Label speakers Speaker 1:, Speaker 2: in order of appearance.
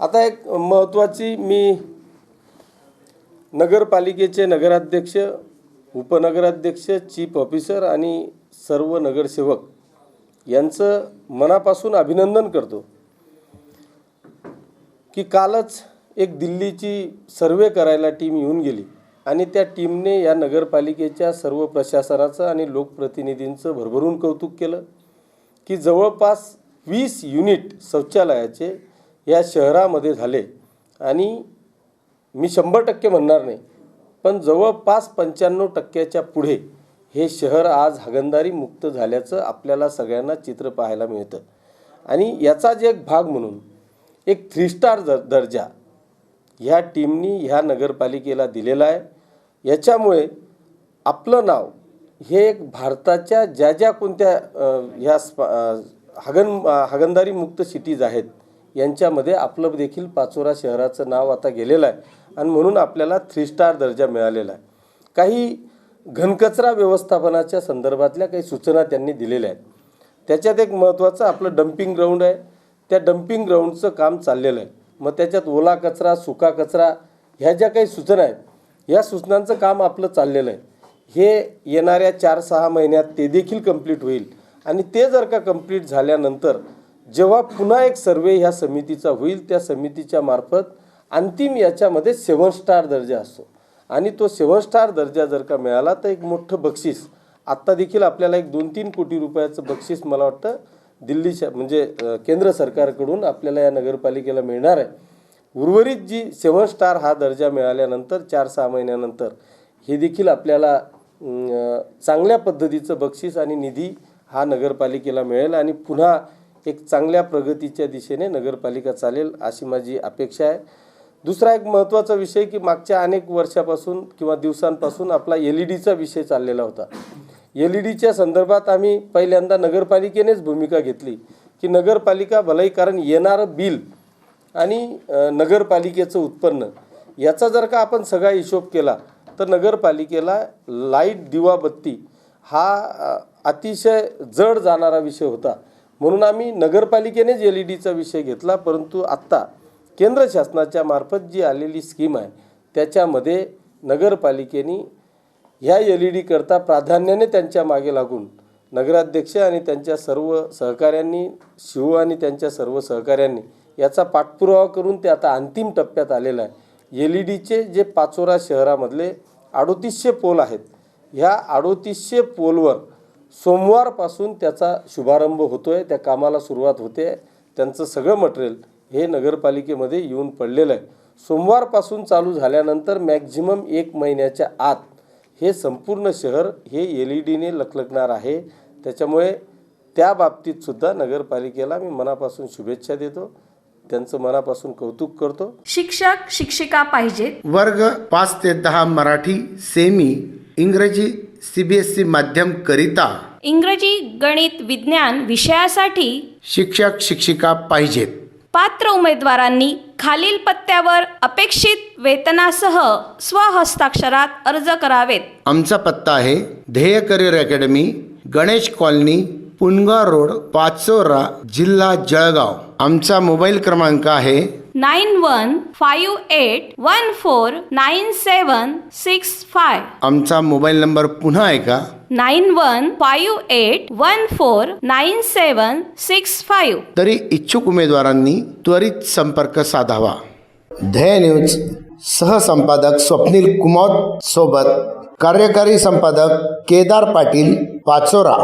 Speaker 1: आता एक महत्त्वाची मी नगरपालिकेचे नगराध्यक्ष उपनगराध्यक्ष चीफ ऑफिसर आणि सर्व नगरसेवक यांचं मनापासून अभिनंदन करतो की कालच एक दिल्लीची सर्वे करायला टीम येऊन गेली आणि त्या टीमने या नगरपालिकेच्या सर्व प्रशासनाचं आणि लोकप्रतिनिधींचं भरभरून कौतुक केलं की जवळपास वीस युनिट शौचालयाचे या शहरामध्ये झाले. आणि मी शंभर टक्के म्हणणार नाही पण जवळपास पंच्याण्णव टक्क्याच्या पुढे हे शहर आज हागणदारी मुक्त झाल्याचं आपल्याला सगळ्यांना चित्र पाहायला मिळतं. आणि याचाच एक भाग म्हणून एक थ्री स्टार दर दर्जा ह्या टीमनी ह्या नगरपालिकेला दिलेला आहे. याच्यामुळे आपलं नाव हे एक भारताच्या ज्या ज्या कोणत्या ह्या स्प हागन हागण मुक्त सिटीज आहेत यांच्यामध्ये आपलं देखील पाचोरा शहराचं नाव आता गेलेलं आहे. आणि म्हणून आपल्याला थ्री स्टार दर्जा मिळालेला आहे. काही घनकचरा व्यवस्थापनाच्या संदर्भातल्या काही सूचना त्यांनी दिलेल्या आहेत. त्याच्यात एक महत्त्वाचं आपलं डम्पिंग ग्राउंड आहे. त्या डम्पिंग ग्राउंडचं काम चाललेलं आहे. मग त्याच्यात ओला कचरा सुका कचरा ह्या ज्या काही सूचना आहेत या सूचनांचं काम आपलं चाललेलं आहे. हे येणाऱ्या चार सहा महिन्यात ते देखील कंप्लीट होईल. आणि ते जर का कंप्लीट झाल्यानंतर जेव्हा पुन्हा एक सर्वे ह्या समितीचा होईल त्या समितीच्या मार्फत अंतिम याच्यामध्ये सेवन स्टार दर्जा असतो. आणि तो सेवन स्टार दर्जा जर का मिळाला तर एक मोठं बक्षीस. आत्ता देखील आपल्याला एक दोन तीन कोटी रुपयाचं बक्षीस मला वाटतं दिल्लीच्या म्हणजे केंद्र सरकारकडून आपल्याला या नगरपालिकेला मिळणार आहे. उर्वरित जी सेवन स्टार हा दर्जा मिळाल्यानंतर चार सहा महिन्यानंतर हे देखील आपल्याला चांगल्या पद्धतीचं बक्षीस आणि निधी हा नगरपालिकेला मिळेल. आणि पुन्हा एक चांगल्या प्रगतीच्या दिशेने नगरपालिका चालेल अशी माझी अपेक्षा आहे. दुसरा एक महत्त्वाचा विषय की मागच्या अनेक वर्षापासून किंवा दिवसांपासून आपला एल ई डीचा विषय चाललेला होता. एल ई डीच्या संदर्भात आम्ही पहिल्यांदा नगरपालिकेनेच भूमिका घेतली की नगरपालिका भलाई कारण येणारं बिल आणि नगरपालिकेचं उत्पन्न याचा जर का आपण सगळा हिशोब केला तर नगरपालिकेला लाइट दिवाबत्ती हा अतिशय जड जाणारा विषय होता. म्हणून आम्ही नगरपालिकेनेच एल ई डीचा विषय घेतला परंतु आत्ता केंद्र शासनाच्या मार्फत जी आलेली स्कीम आहे त्याच्यामध्ये नगरपालिकेने ह्या एल ई डीकरता प्राधान्याने त्यांच्या मागे लागून नगराध्यक्ष आणि त्यांच्या सर्व सहकाऱ्यांनी शिव आणि त्यांच्या सर्व सहकाऱ्यांनी याचा पाठपुरावा करून ते आता अंतिम टप्प्यात आलेलं आहे. एल ई डीचे जे पाचोरा शहरामधले अडोतीसशे पोल आहेत ह्या अडोतीसशे पोलवर सोमवारपासून त्याचा शुभारंभ होतो आहे त्या कामाला सुरुवात होते. त्यांचं सगळं मटेरियल हे नगरपालिकेमध्ये येऊन पडलेलं आहे. सोमवारपासून चालू झाल्यानंतर मॅक्झिमम एक महिन्याच्या आत हे संपूर्ण शहर हे एल ई डीने लखलखणार आहे. त्याच्यामुळे त्या बाबतीत सुद्धा नगरपालिकेला मी मनापासून शुभेच्छा देतो. त्यांचं मनापासून कौतुक करतो.
Speaker 2: शिक्षक शिक्षिका पाहिजेत.
Speaker 3: वर्ग पाच ते दहा मराठी सेमी इंग्रजी सी बी एस सी माध्यम करिता
Speaker 2: इंग्रजी गणित विज्ञान विषयासाठी
Speaker 3: शिक्षक शिक्षिका पाहिजेत.
Speaker 2: पात्र उमेदवारांनी खालील पत्त्यावर अपेक्षित वेतनासह स्वहस्ताक्षरात अर्ज करावेत.
Speaker 3: आमचा पत्ता आहे Dhyey career academy Ganesh colony Punaga road Pachora जिल्हा जळगाव. आमचा मोबाईल क्रमांक आहे
Speaker 2: nine one five eight one four nine seven six five
Speaker 3: आमचा मोबाईल नंबर पुन्हा ऐका
Speaker 2: nine one five eight one four nine seven six five
Speaker 3: तरी इच्छुक उमेदवारांनी त्वरित संपर्क साधावा ध्येय न्यूज सहसंपादक स्वप्नील कुमार सोबत कार्यकारी संपादक केदार पाटील पाचोरा